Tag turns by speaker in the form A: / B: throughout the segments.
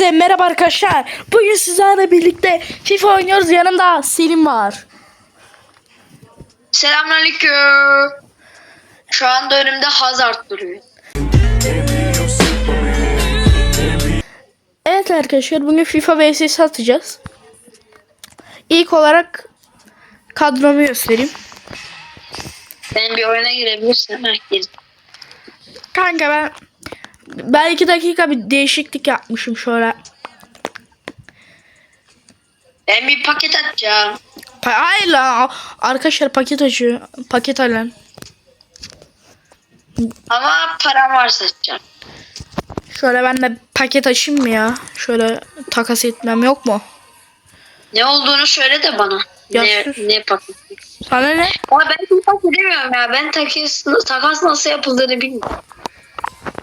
A: Hepinize merhaba arkadaşlar. Bugün sizlerle birlikte FIFA oynuyoruz. Yanımda Selim var.
B: Selamünaleyküm. Şu anda önümde Hazard duruyor.
A: Evet arkadaşlar bugün FIFA vs atacağız. İlk olarak kadromu göstereyim.
B: Ben bir oyuna girebilirsem gir.
A: Kanka ben ben iki dakika bir değişiklik yapmışım şöyle.
B: Ben bir paket atacağım.
A: Pa- Hayır lan arkadaşlar paket açıyor. Paket alın.
B: Ama param varsa atacağım.
A: Şöyle ben de paket açayım mı ya? Şöyle takas etmem yok mu?
B: Ne olduğunu söyle de bana.
A: Ya
B: ne,
A: sus.
B: ne paket?
A: Sana ne?
B: Ama ben takas edemiyorum ya. Ben takas, takas nasıl yapıldığını bilmiyorum.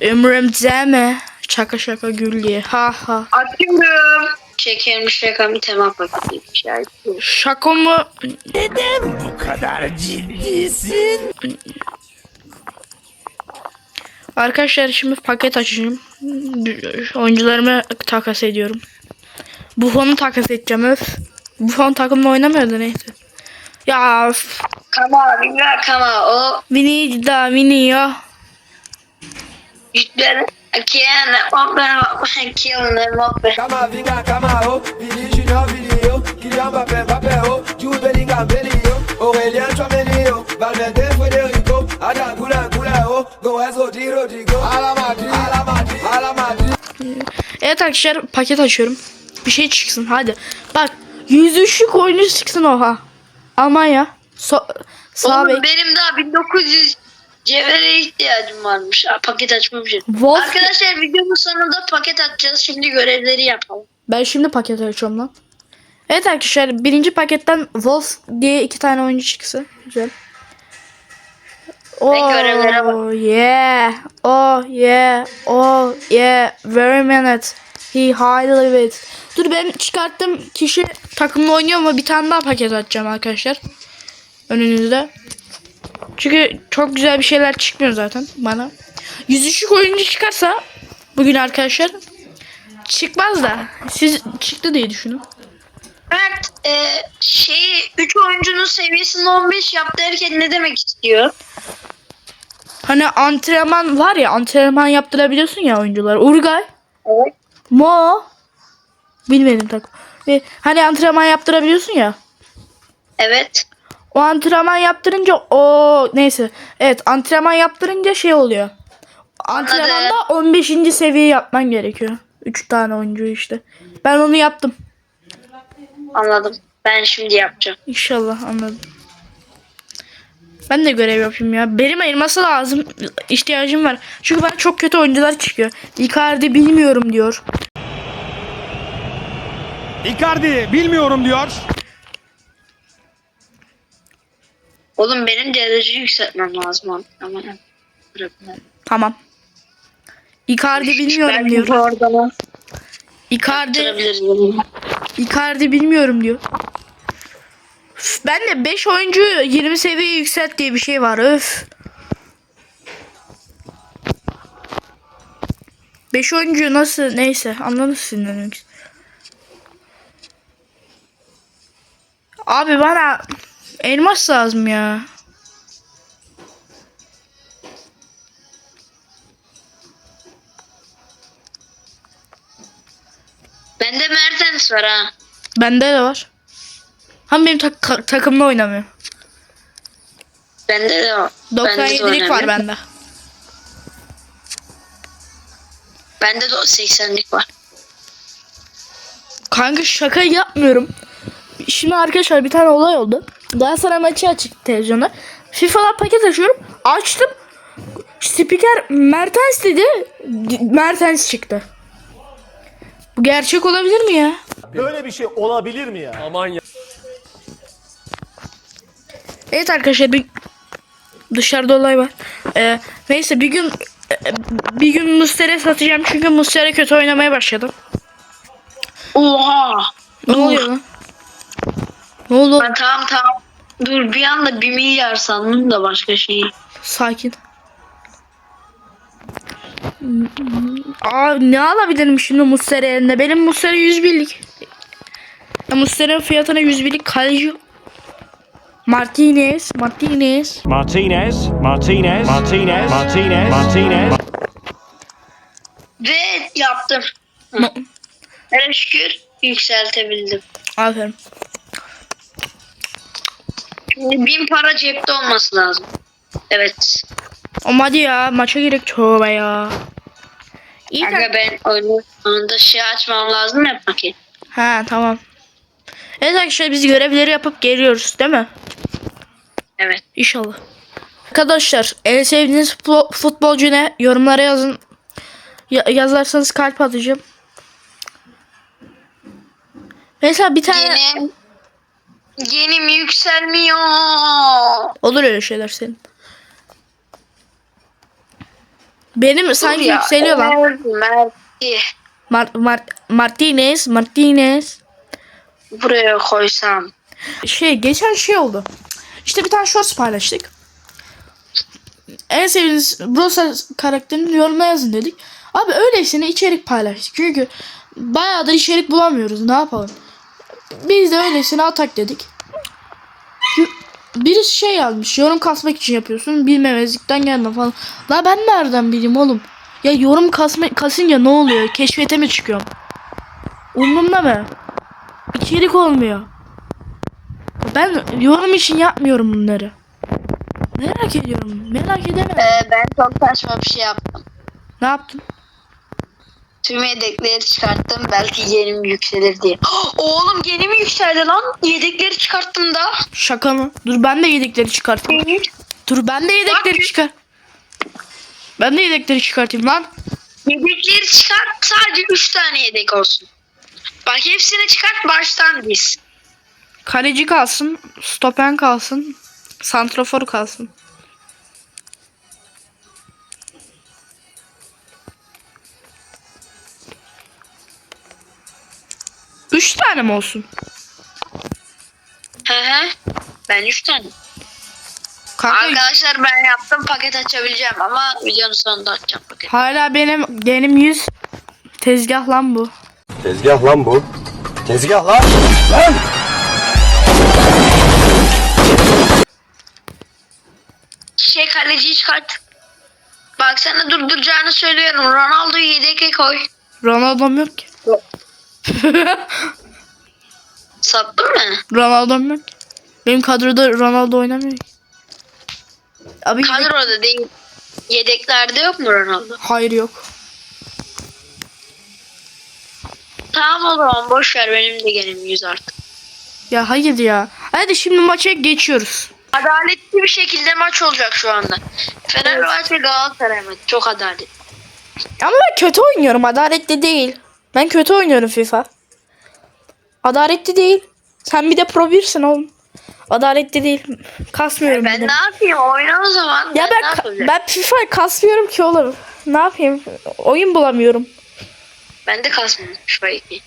A: Ömrüm mi? Şaka şaka gül diye. Ha ha.
B: Atıyorum. Çekilmiş rakam tema paketiymiş ya.
A: Şaka mı?
C: Bu kadar ciddisin.
A: Arkadaşlar şimdi paket açacağım. Oyuncularımı takas ediyorum. Buffon'u takas edeceğim öf. Buffon takımla oynamıyordu neyse. Ya üf.
B: Kama, kama. O
A: Vini da Vini ya.
B: Yüzleri. Kiyen, mopbe, kiyen, mopbe.
D: Kama vinga kama ho, Vini Junior Vini yo, Kylian Mbappé Mbappé ho, Jude Bellingham Bellingham yo, Aurélien Tchouameni yo, Valverde Federico, Ada Gula Gula Goes Rodri Rodrigo, Ala Madrid, Ala Madrid, Ala Madrid.
A: Evet arkadaşlar paket açıyorum. Bir şey çıksın hadi. Bak 103'lük oyuncu çıksın oha. Almanya. So sağ
B: Oğlum
A: bek.
B: benim daha 1900 cevhere ihtiyacım varmış. Ha, paket açmamışım.
A: Wolf-
B: Arkadaşlar videonun sonunda paket açacağız. Şimdi görevleri yapalım.
A: Ben şimdi paket açıyorum lan. Evet arkadaşlar birinci paketten Wolf diye iki tane oyuncu çıksın. Güzel. Oh yeah. Oh yeah. Oh yeah. Very minute. He highly it. Dur ben çıkarttım kişi takımla oynuyor ama bir tane daha paket açacağım arkadaşlar. Önünüzde. Çünkü çok güzel bir şeyler çıkmıyor zaten bana. 103'lük oyuncu çıkarsa bugün arkadaşlar çıkmaz da siz çıktı diye düşünün.
B: Evet, e, şeyi 3 oyuncunun seviyesini 15 yap derken ne demek istiyor?
A: Hani antrenman var ya antrenman yaptırabiliyorsun ya oyunculara. Urgay,
B: Evet.
A: Mo bilmedim takım. Ve Hani antrenman yaptırabiliyorsun ya.
B: Evet.
A: O antrenman yaptırınca o neyse. Evet antrenman yaptırınca şey oluyor. Antrenmanda 15. seviye yapman gerekiyor. 3 tane oyuncu işte. Ben onu yaptım.
B: Anladım. Ben şimdi yapacağım.
A: İnşallah anladım. Ben de görev yapayım ya. Benim ayırması lazım. İhtiyacım var. Çünkü bana çok kötü oyuncular çıkıyor. Icardi bilmiyorum diyor.
C: Icardi bilmiyorum diyor.
B: Oğlum benim derece yükseltmem lazım. Ama bırakın.
A: Tamam. Icardi bilmiyorum diyor.
B: oradan
A: Icardi. Icardi bilmiyorum diyor. Üf, Ben de 5 oyuncu 20 seviye yükselt diye bir şey var. Öf. 5 oyuncu nasıl neyse anlamışsın demek. Abi bana elmas lazım ya.
B: Bende Mertens var ha.
A: Bende de var. Ama benim tak- ka- takımda oynamıyor.
B: Bende de var. Bende de
A: 97'lik var bende.
B: Bende de o 80'lik var.
A: Kanka şaka yapmıyorum. Şimdi arkadaşlar bir tane olay oldu. Galatasaray maçı açık televizyonda. FIFA'dan paket açıyorum. Açtım. Spiker Mertens dedi. Mertens çıktı. Bu gerçek olabilir mi ya?
E: Böyle bir şey olabilir mi ya? Aman ya.
A: Evet arkadaşlar bir dışarıda olay var. Ee, neyse bir gün e, bir gün Muslera satacağım çünkü Muslera kötü oynamaya başladı.
B: Oha.
A: Ne oluyor lan? Ne oldu?
B: Ben tamam tamam. Dur bir anda bir milyar sandım da başka şey.
A: Sakin. Aa ne alabilirim şimdi Muslera yerine? Benim Muslera 100 birlik. Ya Muslera'nın fiyatına 100 birlik kaleci. Martinez, Martinez.
C: Martinez, Martinez, Martinez, Martinez, Martinez.
B: Ve yaptım.
A: Ma-
B: Hele şükür yükseltebildim.
A: Aferin.
B: Bin para cepte olması lazım. Evet.
A: Ama hadi ya maça gerek tövbe ya. İyi de-
B: Kanka ben oyunun sonunda şey açmam lazım ya paket.
A: Ha tamam. Evet arkadaşlar biz görevleri yapıp geliyoruz değil mi?
B: Evet.
A: İnşallah. Arkadaşlar en sevdiğiniz futbol- futbolcu ne? Yorumlara yazın. Ya- yazarsanız kalp atacağım. Mesela bir tane
B: Yenim. Yenim yükselmiyor.
A: olur öyle şeyler senin. Benim sanki
B: Ya,
A: yükseliyor lan.
B: Mert'i
A: Mar- Mar- Martinez, Martinez.
B: buraya koysam.
A: Şey geçen şey oldu. İşte bir tane shorts paylaştık. En sevdiğiniz Stars karakterini yorumuna yazın dedik. Abi öylesine içerik paylaştık. Çünkü bayağıdır içerik bulamıyoruz. Ne yapalım? Biz de öylesine atak dedik. Birisi şey yazmış. Yorum kasmak için yapıyorsun. Bilmemezlikten geldim falan. La ben nereden bileyim oğlum? Ya yorum kasma, kasınca ne oluyor? Keşfete mi çıkıyorum? Umurumda mı? İçerik olmuyor. Ben yorum için yapmıyorum bunları. Merak ediyorum. Merak edemem.
B: Ee, ben çok saçma bir şey yaptım.
A: Ne yaptın?
B: Tüm yedekleri çıkarttım. Belki yenim yükselir diye. Oğlum yenim yükseldi lan. Yedekleri çıkarttım da.
A: Şaka mı? Dur ben de yedekleri çıkartayım. Dur ben de yedekleri
B: Bak.
A: çıkar. Ben de yedekleri çıkartayım lan.
B: Yedekleri çıkart. Sadece 3 tane yedek olsun. Bak hepsini çıkart baştan diz.
A: Kaleci kalsın. Stopen kalsın. Santrafor kalsın. Üç tane mi olsun?
B: Hı hı. Ben 3 tane.
A: Kanka
B: Arkadaşlar ben yaptım paket açabileceğim ama videonun sonunda açacağım paket.
A: hala benim benim yüz tezgah lan bu.
E: Tezgah lan bu. Tezgah lan. Lan.
B: Şey kaleciyi çıkart. Bak sana durduracağını söylüyorum. Ronaldo'yu yedeke koy.
A: Ronaldo'm yok ki.
B: Sattın mı?
A: Ronaldo'm yok ki. Benim kadroda Ronaldo oynamıyor. Abi
B: Kadroda değil. Yedeklerde yok mu Ronaldo?
A: hayır yok.
B: Tamam o zaman boş ver benim de gelim yüz artık.
A: Ya hayır ya. Hadi şimdi maça geçiyoruz.
B: Adaletli bir şekilde maç olacak şu anda. Fenerbahçe Galatasaray maçı çok adaletli.
A: Ama ben kötü oynuyorum. Adaletli değil. Ben kötü oynuyorum FIFA. Adaletli değil. Sen bir de pro birsin oğlum. Adaletli değil. Kasmıyorum bir
B: Ben
A: de.
B: ne yapayım oyna o zaman.
A: Ya ben
B: yapacağım?
A: ben FIFA kasmıyorum ki oğlum. Ne yapayım? Oyun bulamıyorum.
B: Ben de kasmıyorum iki.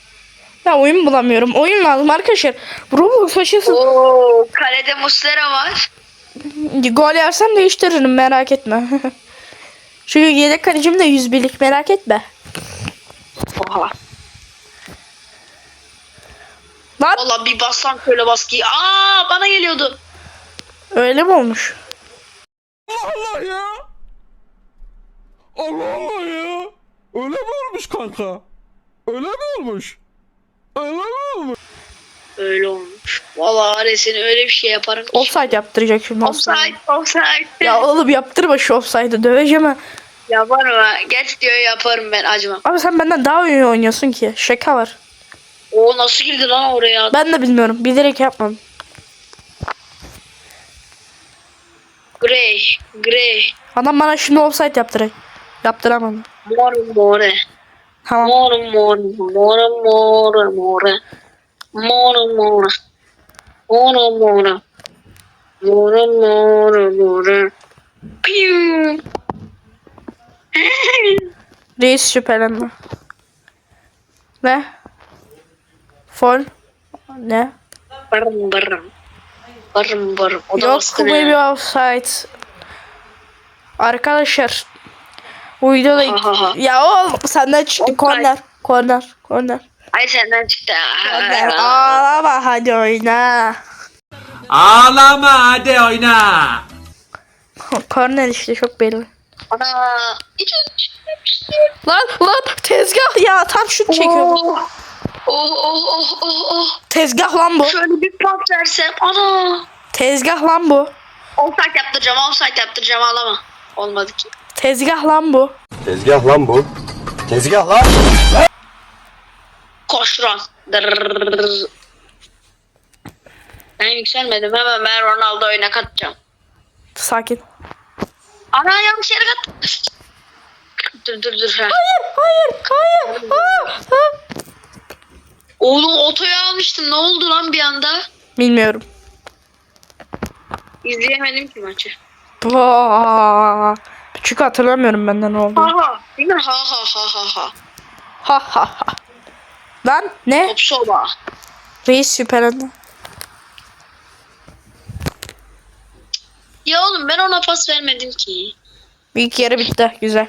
A: Ya oyun bulamıyorum. Oyun lazım arkadaşlar. Roblox açılsın.
B: Oo, kalede Muslera var.
A: Gol yersem değiştiririm merak etme. Şu yedek kalecim de 100 birlik merak etme.
B: Oha.
A: Lan
B: Valla bir bassam şöyle baskıyı. Aa bana geliyordu.
A: öyle mi olmuş?
C: Allah ya. Allah Allah ya. Öyle mi olmuş kanka? Öyle mi olmuş? Öyle mi olmuş?
B: Öyle olmuş. Valla Ares'in öyle bir şey yaparım. ki.
A: Offside yaptıracak şimdi.
B: Offside, offside.
A: Ya oğlum yaptırma şu offside'ı döveceğim ha.
B: Yaparım ha. Geç diyor yaparım ben acımam.
A: Abi sen benden daha iyi oynuyorsun ki. Şaka var.
B: O nasıl girdi lan oraya?
A: Ben de bilmiyorum. Bilerek yapmadım.
B: Grey, grey.
A: Adam bana şimdi offside yaptıracak. Yaptıramam.
B: Mor, more.
A: Tamam.
B: Mor, mor, mor, mor, mor. Mor, mor. Mor, mor. Mor, mor, mor. Piu.
A: Reis şüphelendi. Ne? Fol. Ne?
B: Barım, barım. Barım, barım. O da
A: Yok maybe
B: ne?
A: offside. Arkadaşlar
B: ha.
A: ya oğlum senden çıktı korner. Korner. Korner.
B: Ay senden çıktı.
A: Korner. Ağlama hadi oyna.
F: Ağlama hadi oyna.
A: Korner işte çok belli.
B: Ana.
A: Lan lan tezgah ya tam şut çekiyorum.
B: Oh oh oh oh oh.
A: Tezgah lan bu.
B: Şöyle bir pas versem. Ana.
A: Tezgah lan bu.
B: Offside yaptıracağım. Offside yaptıracağım. Ağlama. Olmadı ki.
A: Tezgah lan bu.
E: Tezgah lan bu. Tezgah lan.
B: Koşuran. Dırrrr. Ben yükselmedim. Hemen ben Ronaldo oyuna katacağım.
A: Sakin.
B: Ana yanlış yere kat. Dur dur dur. Ha.
A: Hayır hayır. Aa, aa.
B: Oğlum otoya almıştım. Ne oldu lan bir anda?
A: Bilmiyorum.
B: İzleyemedim ki maçı.
A: Aa, Çünkü hatırlamıyorum benden ne oldu.
B: Ha ha. Değil mi? Ha ha ha ha ha.
A: Ha ha ha. Lan ne?
B: Top soba.
A: Reis süperendi.
B: Ya oğlum ben ona pas vermedim ki.
A: İlk yarı bitti. Güzel.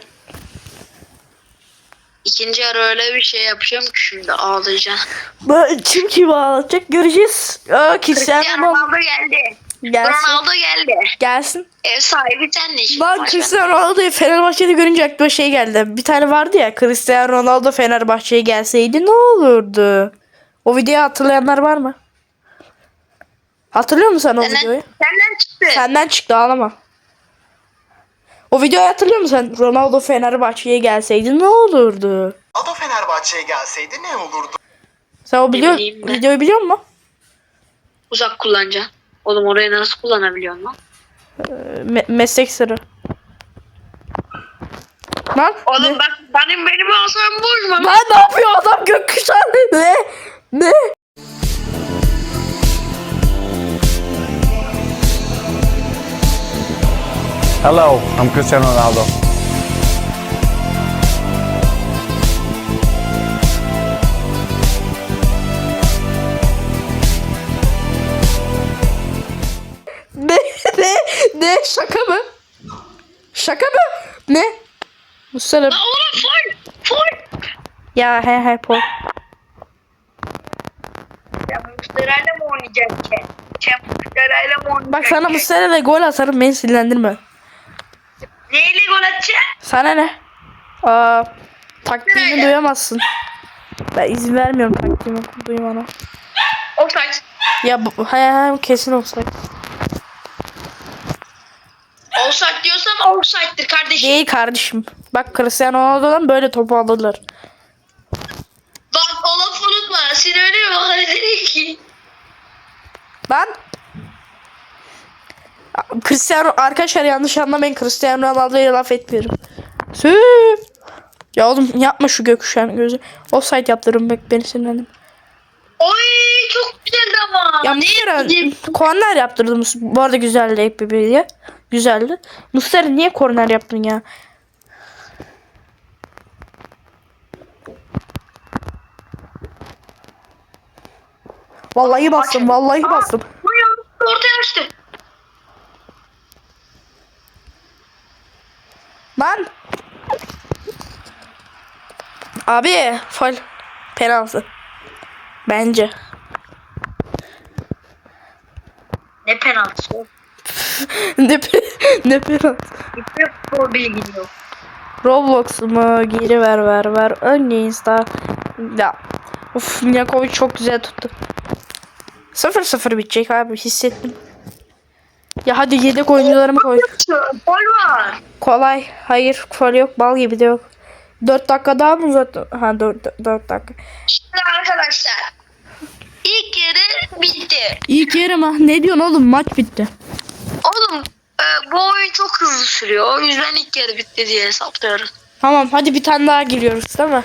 B: İkinci yarı öyle bir şey yapacağım ki şimdi ağlayacağım.
A: Ben kim kimi ağlatacak göreceğiz. Aa, Cristiano
B: Cristiano
A: Ronaldo
B: Ronaldo geldi.
A: gelsin.
B: Ronaldo geldi.
A: Gelsin.
B: Ev sahibi sen.
A: Lan
B: maç
A: Cristiano Ronaldo'yu Fenerbahçe'de görünce aklıma şey geldi. Bir tane vardı ya Cristiano Ronaldo Fenerbahçe'ye gelseydi ne olurdu? O videoyu hatırlayanlar var mı? Hatırlıyor musun sen o
B: Senden,
A: videoyu?
B: senden çıktı.
A: Senden çıktı ağlama. O videoyu hatırlıyor musun sen? Ronaldo Fenerbahçe'ye gelseydi ne olurdu?
G: Ado Fenerbahçe'ye gelseydi ne olurdu?
A: Sen o biliyor,
B: bileyim ben.
A: videoyu biliyor musun?
B: Uzak kullanacaksın. Oğlum orayı nasıl kullanabiliyorsun lan?
A: Me- meslek sırrı. Lan,
B: Oğlum bak benim benim asam bozma.
A: lan ne yapıyor adam gökkuşağı ne? Ne?
E: Hello, I'm Cristiano Ronaldo.
A: Ne? Ne? Ne? Şaka mı? Şaka mı? Ne? Mustafa.
B: Lan oğlum full. Full.
A: Ya he he Paul.
B: Ya Mustafa'yla mı oynayacak ki? Sen Mustafa'yla mı oynayacak
A: Bak sana
B: ki?
A: Mustafa'yla gol atarım beni sinirlendirme.
B: Neyle gol atacaksın?
A: Sana ne? Aa, taktiğimi
B: Öyle.
A: duyamazsın. Ben izin vermiyorum taktiğimi duymana.
B: Offside.
A: Ya bu, he he kesin olsak.
B: Offside diyorsam offside'dir kardeşim.
A: Değil kardeşim. Bak Cristiano Ronaldo'dan böyle topu alırlar.
B: Bak o lafı unutma. Sen öyle mi bana dedin ki?
A: Ben Cristiano arkadaşlar yanlış anlamayın Cristiano Ronaldo'ya laf etmiyorum. Sü. Ya oğlum yapma şu gökkuşağın gözü. Offside yaptırırım bak beni sinirlendim.
B: Oy çok güzeldi ama.
A: Ya Mustera korner yaptırdım. Bu arada güzeldi hep birbiriyle. Güzeldi. Mustera niye korner yaptın ya? Vallahi bastım, vallahi bastım.
B: Bu ya ortaya açtı.
A: Lan. Abi, faul. Penaltı. Bence.
B: Ne penaltısı o?
A: ne, pe- ne penaltı.
B: Hiçbir futbol bilgin yok.
A: Roblox mu? Geri ver ver ver. Önce insta. Ya. Uf Miljakovic çok güzel tuttu. 0-0 bitecek abi hissettim. Ya hadi yedek oyuncularımı koy.
B: Gol var.
A: Kolay. Hayır faul yok. Bal gibi de yok. 4 dakika daha mı uzattı? Ha 4, 4 dakika.
B: Şimdi arkadaşlar. ilk yarı bitti.
A: İlk yarım ha. Ne diyorsun oğlum? Maç bitti.
B: Oğlum e, bu oyun çok hızlı sürüyor. O yüzden ilk yarı bitti diye hesaplıyorum.
A: Tamam hadi bir tane daha giriyoruz değil mi?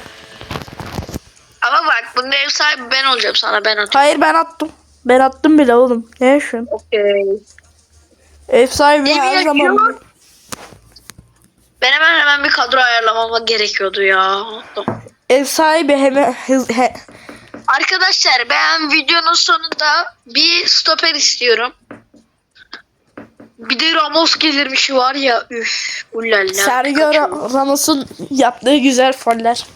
B: Ama bak bunda ev sahibi ben olacağım sana ben atıyorum.
A: Hayır ben attım. Ben attım bile oğlum. Ne yaşıyorsun?
B: Okey.
A: Ev sahibi
B: Ne
A: her zaman.
B: Ben hemen hemen bir kadro ayarlamama gerekiyordu ya.
A: Ev sahibi hemen hız, he,
B: Arkadaşlar ben videonun sonunda bir stoper istiyorum. Bir de Ramos gelirmiş var ya. Üf. Ulala.
A: Sergio Ra- Ramos'un yaptığı güzel foller.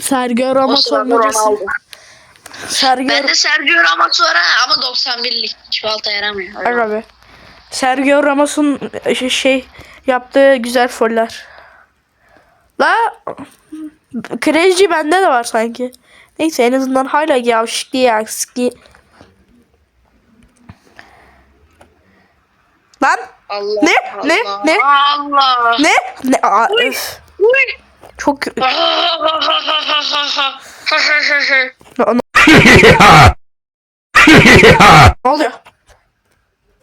A: Sergio Ramos
B: sırada
A: olmacası.
B: Ronaldo.
A: Sergio
B: Ben de Sergio Ramos var ha ama 91'lik. Çikolata yaramıyor.
A: Aga be. Sergio Ramos'un şey, şey yaptığı güzel foller. La Krejci bende de var sanki. Neyse en azından hala yavşık diye aski. Lan
B: Allah
A: Ne?
B: Allah.
A: Ne? Ne?
B: Allah.
A: ne? Ne? Aa, öf.
B: Uy.
A: Çok. Ne oluyor?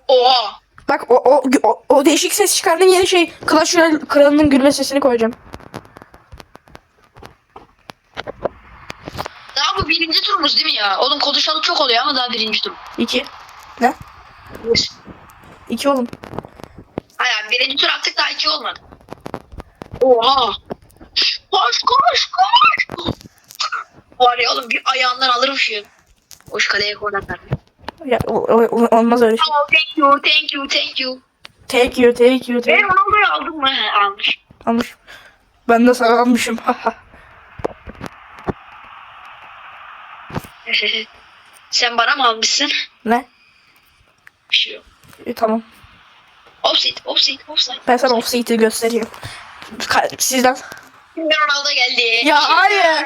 B: Oha.
A: Bak o, o, o, o değişik ses çıkardığın yeni şey Clash Royale kralının gülme sesini koyacağım.
B: Daha bu birinci turumuz değil mi ya? Oğlum konuşalı çok oluyor ama daha birinci tur.
A: İki. Ne? İki oğlum.
B: Hayır birinci tur attık daha iki olmadı. Oha. Koş koş koş. Var ya oğlum bir ayağından alırım şu. Hoş kaleye gol atar.
A: Ya, o, o- o- olmaz öyle şey.
B: Oh thank you thank you thank you.
A: Take you, take you, take
B: Ben
A: you.
B: Ronaldo'yu aldım mı? He, almış.
A: Almış. Ben de sana almışım.
B: Sen bana mı almışsın?
A: ne?
B: Bir şey yok.
A: E, tamam.
B: Offside, offside, offside.
A: Ben sana offside'i göstereyim. Ka- Sizden.
B: Şimdi Ronaldo geldi.
A: Ya hayır.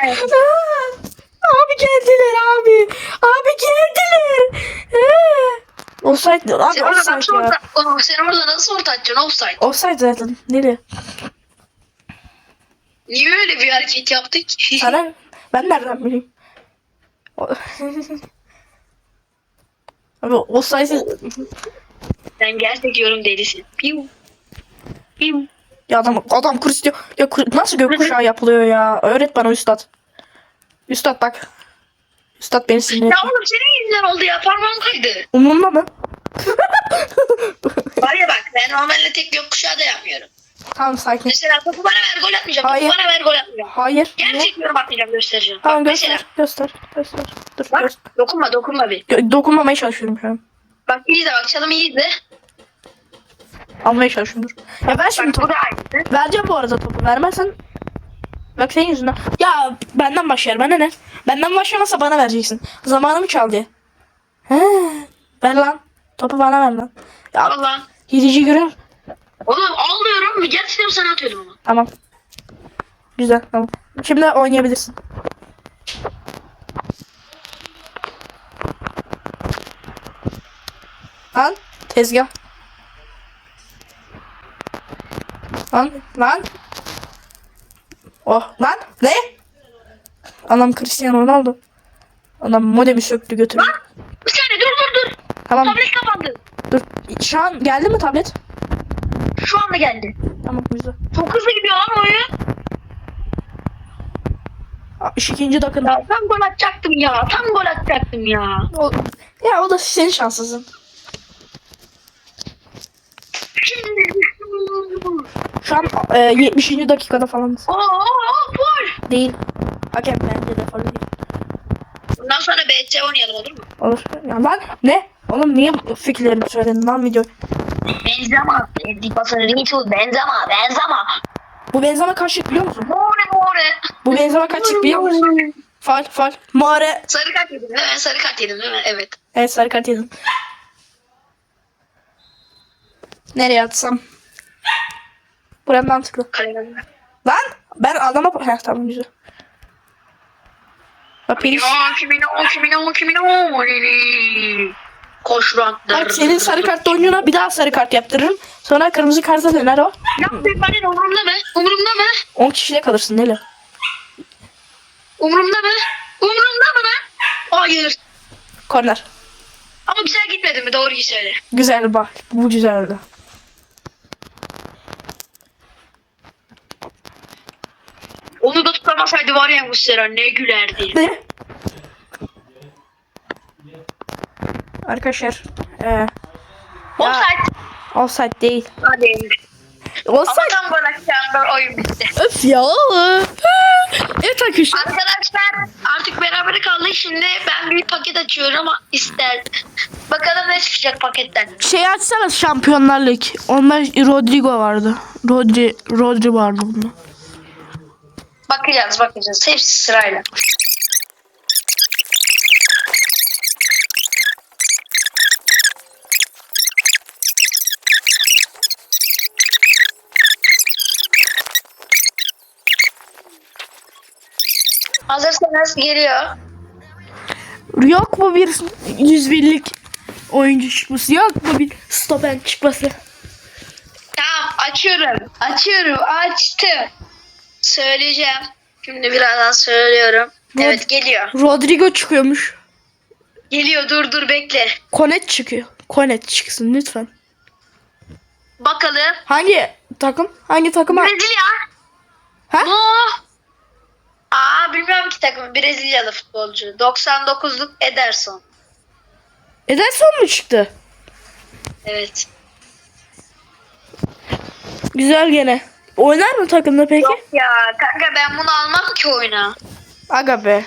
A: Abi geldiler abi. Abi geldiler. Offside. Abi
B: Sen orada nasıl
A: offside ya.
B: orta, Oh, sen orada nasıl orta atacaksın offside?
A: Offside zaten. Nereye?
B: Niye öyle bir hareket yaptık?
A: Sana ben nereden bileyim? O- Abi offside
B: Sen gerçek yorum delisin. Piu. Piu.
A: Ya adam adam kur istiyor. Ya kur- nasıl gökkuşağı yapılıyor ya? Öğret bana üstad. Üstad bak. Üstad beni sinir
B: Ya oğlum senin yüzünden oldu ya parmağım kaydı.
A: Umurumda mı?
B: Var ya bak ben normalde tek gökkuşağı da yapmıyorum.
A: Tamam sakin.
B: Mesela topu bana ver gol atmayacağım.
A: Hayır.
B: Topu bana ver gol atmayacağım.
A: Hayır.
B: Gerçek yorum atmayacağım göstereceğim.
A: Tamam
B: bak,
A: göster.
B: mesela
A: Göster. Göster. Dur.
B: bak
A: göster.
B: dokunma dokunma bir.
A: Gö- dokunmamaya çalışıyorum şu an.
B: Bak iyi de bak çalım iyi de.
A: Almaya çalışıyorum dur. Ya ver şimdi topu. Vereceğim bu arada topu. Vermezsen Bak senin yüzünden. Ya benden başlar. Bana ne? Benden başlamasa bana vereceksin. Zamanımı çaldı. He. Ver lan. Topu bana ver lan. Ya
B: Allah.
A: hileci görüyor musun?
B: Oğlum alıyorum. Gerçekten sana atıyordum ama.
A: Tamam. Güzel tamam. Şimdi oynayabilirsin. Lan tezgah. Lan lan. Oh lan ne? Adam Cristiano Ronaldo. Adam modemi söktü götürdü.
B: Bir saniye dur dur dur.
A: Tamam
B: Tablet kapandı.
A: dur. Şu an geldi mi tablet?
B: Şu anda geldi.
A: Tamam güzel.
B: Çok hızlı gidiyor lan oyun.
A: 62. dakika.
B: Ya tam gol atacaktım ya. Tam gol atacaktım ya.
A: O, ya o da senin şanssızın.
B: Şimdi
A: Şu an e, 70. dakikada falan
B: Oo, oo, gol.
A: değil. Hakem bence de falan değil.
B: Bundan sonra BC oynayalım olur mu?
A: Olur. Ya lan ne? Oğlum niye bu fikirlerimi söyledin lan video?
B: Benzema. Basarı Rinçul. Benzema. Benzema.
A: Bu benzeme kaçlık biliyor musun?
B: More more.
A: Bu benzeme kaçlık biliyor musun? Fal fal. Mare.
B: Sarı kart yedim değil mi? Sarı kart yedim değil mi? Evet.
A: Evet sarı kart yedim. Nereye atsam? Buraya mantıklı.
B: Kaleden.
A: Lan ben adama... Heh tamam güzel. Bak Peris.
B: Ya kimin o kimin o kimin o. Koş lan.
A: Bak senin sarı kartla oyununa bir daha sarı kart yaptırırım. Sonra kırmızı karta döner o.
B: Yapmayın bana umurumda mı? Umurumda mı?
A: 10 kişiyle kalırsın Nele.
B: Umurumda mı? Umurumda mı lan? Hayır.
A: Korner.
B: Ama güzel gitmedi mi? Doğruyu söyle.
A: Güzel bak. Bu güzeldi.
B: Onu da tutamasaydı var ya Muslera ne gülerdi.
A: Ne? Arkadaşlar. Eee.
B: Offside.
A: Offside değil.
B: Hadi.
A: Offside.
B: tam gol atacağında oyun bitti.
A: Öf ya. Evet arkadaşlar.
B: Arkadaşlar artık beraber kaldık. şimdi ben bir paket açıyorum ama ister. Bakalım ne çıkacak paketten.
A: Şey açsana Şampiyonlar Lig. Onda Rodrigo vardı. Rodri, Rodri vardı bunda.
B: Bakacağız bakacağız. Hepsi sırayla. Hazırsanız geliyor.
A: Yok mu bir 101'lik oyuncu çıkması? Yok mu bir stopen çıkması?
B: Tamam açıyorum. Açıyorum. Açtım. Söyleyeceğim. Şimdi birazdan söylüyorum. Evet geliyor.
A: Rodrigo çıkıyormuş.
B: Geliyor dur dur bekle.
A: Konet çıkıyor. Konet çıksın lütfen.
B: Bakalım.
A: Hangi takım? Hangi takım?
B: Brezilya.
A: Ha?
B: Mu? Aa bilmiyorum ki takım. Brezilyalı futbolcu. 99'luk Ederson.
A: Ederson mu çıktı?
B: Evet.
A: Güzel gene. Oynar mı takımda peki?
B: Yok ya kanka ben bunu almam ki oyuna.
A: Aga be.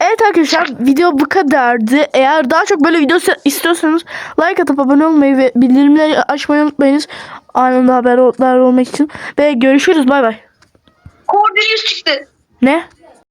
A: Evet arkadaşlar video bu kadardı. Eğer daha çok böyle video istiyorsanız like atıp abone olmayı ve bildirimleri açmayı unutmayınız. Anında haberler olmak için. Ve görüşürüz bay bay.
B: Cordelius çıktı.
A: Ne?